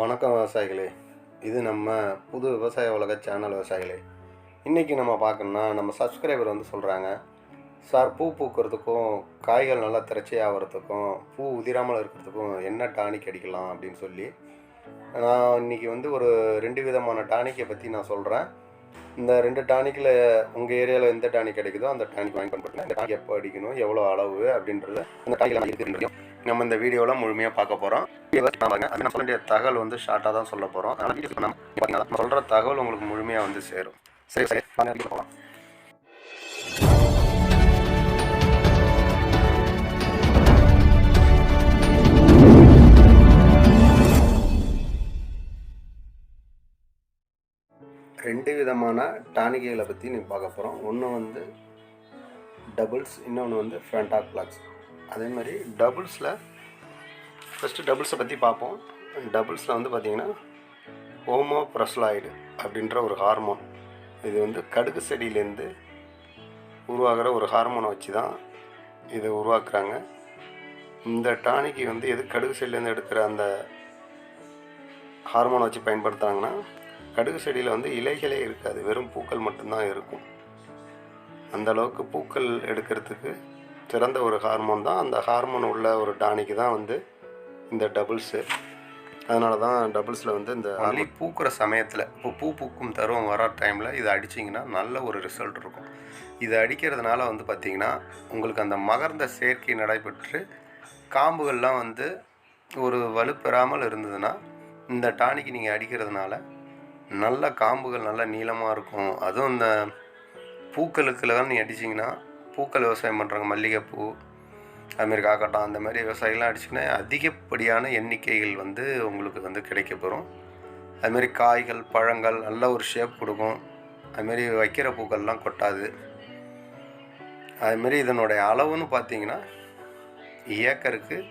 வணக்கம் விவசாயிகளே. இது நம்ம புது விவசாய உலக சேனல் விவசாயிகளே. இன்றைக்கி நம்ம பார்க்கணுன்னா நம்ம சப்ஸ்கிரைபர் வந்து சொல்கிறாங்க சார் பூ பூக்கிறதுக்கும் காய்கள் நல்லா திரட்சி ஆகிறதுக்கும் பூ உதிராமல் இருக்கிறதுக்கும் என்ன டானிக் அடிக்கலாம்? அப்படின்னு சொல்லி நான் இன்றைக்கி வந்து ஒரு ரெண்டு விதமான டானிக்கை பற்றி நான் சொல்கிறேன் இந்த ரெண்டு டானிக்கில் உங்கள் ஏரியாவில் எந்த டானிக் கிடைக்குதோ அந்த டானிக் வாங்கி பண்ணுறேன் இந்த டானிக் எப்போ அடிக்கணும் எவ்வளோ அளவு அப்படின்றத அந்த டானிக்கில் இருக்குன்றது நம்ம இந்த வீடியோலாம் முழுமையாக பார்க்க போகிறோம் பாருங்க. தகவல் வந்து ஷார்ட்டாக தான் சொல்ல போகிறோம் அதனால் வீடியோ நம்ம சொல்கிற தகவல் உங்களுக்கு முழுமையாக வந்து சேரும். சரி சரி. போகலாம் ரெண்டு விதமான டானிக்கைகளை பற்றி நீங்கள் பார்க்க போகிறோம் ஒன்று வந்து டபுள்ஸ் இன்னொன்று வந்து ஃபேண்டாக் பிளாக்ஸ் அதே மாதிரி டபுள்ஸில் ஃபஸ்ட்டு டபுள்ஸை பற்றி பார்ப்போம் டபுள்ஸில் வந்து பார்த்திங்கன்னா ஹோமோ ப்ரஸ்லாய்டு அப்படின்ற ஒரு ஹார்மோன் இது வந்து கடுகு செடியிலேருந்து உருவாகிற ஒரு ஹார்மோனை வச்சு தான் இதை உருவாக்குறாங்க. இந்த டானிக்கு வந்து எது கடுகு செடியிலேருந்து எடுக்கிற அந்த ஹார்மோனை வச்சு பயன்படுத்துகிறாங்கன்னா கடுகு செடியில் வந்து இலைகளே இருக்காது. வெறும் பூக்கள் மட்டும்தான் இருக்கும். அந்த அளவுக்கு பூக்கள் எடுக்கிறதுக்கு சிறந்த ஒரு ஹார்மோன் தான். அந்த ஹார்மோன் உள்ள ஒரு டானிக்கு தான் வந்து இந்த டபுள்ஸு அதனால தான் டபுள்ஸில் வந்து இந்த அள்ளி பூக்கிற சமயத்தில் இப்போ பூ பூக்கும் தருவம் வர டைமில் இதை அடிச்சிங்கன்னா நல்ல ஒரு ரிசல்ட் இருக்கும். இதை அடிக்கிறதுனால வந்து பார்த்திங்கன்னா உங்களுக்கு அந்த மகர்ந்த சேர்க்கை நடைபெற்று காம்புகள்லாம் வந்து ஒரு வலுப்பெறாமல் இருந்ததுன்னா இந்த டானிக்கு நீங்கள் அடிக்கிறதுனால நல்ல காம்புகள் நல்ல நீளமாக இருக்கும். அதுவும் இந்த பூக்களுக்குலாம் நீ அடிச்சிங்கன்னா பூக்கள் விவசாயம் பண்ணுறாங்க மல்லிகைப்பூ அதுமாரி காக்கட்டம் அந்த மாதிரி விவசாயிகள்லாம் அடிச்சிங்கன்னா அதிகப்படியான எண்ணிக்கைகள் வந்து உங்களுக்கு வந்து கிடைக்கப்பெறும் அதுமாரி காய்கள் பழங்கள் நல்ல ஒரு ஷேப் கொடுக்கும். அதுமாரி வைக்கிற பூக்கள்லாம் கொட்டாது. அதுமாரி இதனுடைய அளவுன்னு பார்த்தீங்கன்னா ஏக்கருக்கு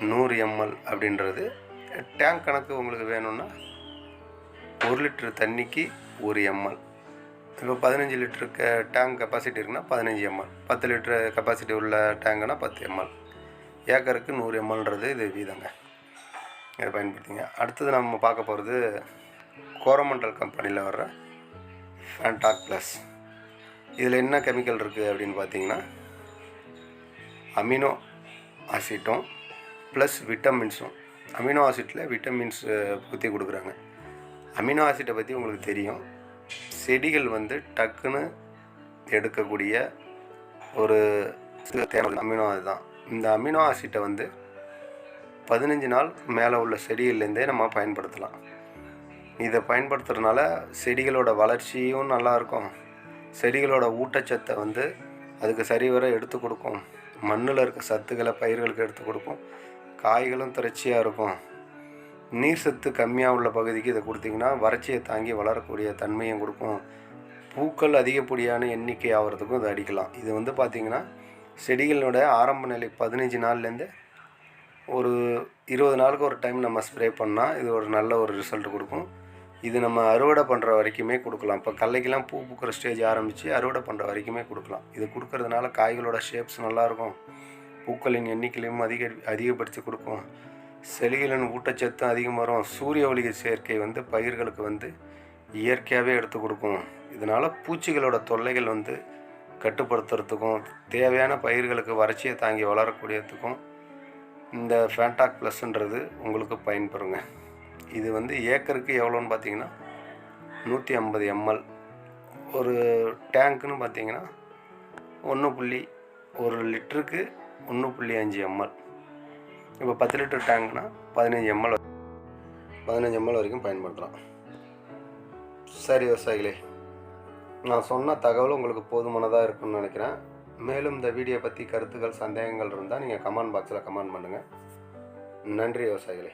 நூறு எம்எல் அப்படின்றது. டேங்க் கணக்கு உங்களுக்கு வேணும்னா ஒரு லிட்டர் தண்ணிக்கு ஒரு எம்எல். இப்போ பதினஞ்சு லிட்டருக்கு டேங்க் கெப்பாசிட்டி இருக்குன்னா பதினஞ்சு எம்எல் பத்து லிட்டரு கெப்பாசிட்டி உள்ள டேங்குனா பத்து எம்எல் ஏக்கருக்கு நூறு எம்எல்ன்றது இது வீதங்க. இதை பயன்படுத்திங்க. அடுத்தது நம்ம பார்க்க போகிறது கோரமண்டல் கம்பெனியில் வர்ற ஃபேண்டாக் ப்ளஸ் இதில் என்ன கெமிக்கல் இருக்குது அப்படின்னு பார்த்தீங்கன்னா அமினோ ஆசிட்டும் ப்ளஸ் விட்டமின்ஸும் அமினோ ஆசிட்டில் விட்டமின்ஸ் ஊற்றி கொடுக்குறாங்க. அமினோ ஆசிட்டை பற்றி உங்களுக்கு தெரியும். செடிகள் வந்து டக்குன்னு எடுக்கக்கூடிய ஒரு தேவை அமினோ அதுதான். இந்த அமினோ ஆசிட்டை வந்து பதினஞ்சு நாள் மேலே உள்ள செடிகள்லேருந்தே நம்ம பயன்படுத்தலாம். இதை பயன்படுத்துறதுனால செடிகளோட வளர்ச்சியும் நல்லாயிருக்கும். செடிகளோட ஊட்டச்சத்தை வந்து அதுக்கு சரிவர எடுத்து கொடுக்கும். மண்ணில் இருக்க சத்துக்களை பயிர்களுக்கு எடுத்து கொடுக்கும். காய்களும் திரட்சியாக இருக்கும். நீர் சத்து கம்மியாக உள்ள பகுதிக்கு இதை கொடுத்தீங்கன்னா வறட்சியை தாங்கி வளரக்கூடிய தன்மையும் கொடுக்கும். பூக்கள் அதிகப்படியான எண்ணிக்கை ஆகிறதுக்கும் இதை அடிக்கலாம். இது வந்து பார்த்திங்கன்னா செடிகளோட ஆரம்ப நிலை பதினஞ்சு நாள்லேருந்து ஒரு இருபது நாளுக்கு ஒரு டைம் நம்ம ஸ்ப்ரே பண்ணால் இது ஒரு நல்ல ஒரு ரிசல்ட் கொடுக்கும். இது நம்ம அறுவடை பண்ணுற வரைக்குமே கொடுக்கலாம். இப்போ கல்லைக்கெலாம் பூ பூக்கிற ஸ்டேஜ் ஆரம்பித்து அறுவடை பண்ணுற வரைக்குமே கொடுக்கலாம். இது கொடுக்கறதுனால காய்களோட ஷேப்ஸ் நல்லாயிருக்கும் பூக்களின் எண்ணிக்கையிலையும் அதிக அதிகப்படுத்தி கொடுக்கும். செலிகளின் ஊட்டச்சத்தும் அதிகம் வரும். சூரிய ஒளி சேர்க்கை வந்து பயிர்களுக்கு வந்து இயற்கையாகவே எடுத்து கொடுக்கும். இதனால் பூச்சிகளோட தொல்லைகள் வந்து கட்டுப்படுத்துறதுக்கும் தேவையான பயிர்களுக்கு வறட்சியை தாங்கி வளரக்கூடியதுக்கும் இந்த ஃபேண்டாக் ப்ளஸ்ன்றது உங்களுக்கு பயன்பெறுங்க. இது வந்து ஏக்கருக்கு எவ்வளோன்னு பார்த்தீங்கன்னா நூற்றி ஐம்பது எம்எல். ஒரு டேங்க்குன்னு பார்த்தீங்கன்னா ஒன்று புள்ளி ஒரு லிட்டருக்கு ஒன்று புள்ளி அஞ்சு எம்எல். இப்போ பத்து லிட்டர் டேங்க்னா பதினஞ்சு எம்எல் பதினஞ்சு எம்எல் வரைக்கும் பயன்படுத்தலாம். சரி விவசாயிகளே நான் சொன்ன தகவல் உங்களுக்கு போதுமானதாக இருக்கும்னு நினைக்கிறேன். மேலும் இந்த வீடியோ பற்றி கருத்துக்கள் சந்தேகங்கள் இருந்தால் நீங்கள் கமெண்ட் பாக்ஸில் கமெண்ட் பண்ணுங்கள் நன்றி விவசாயிகளே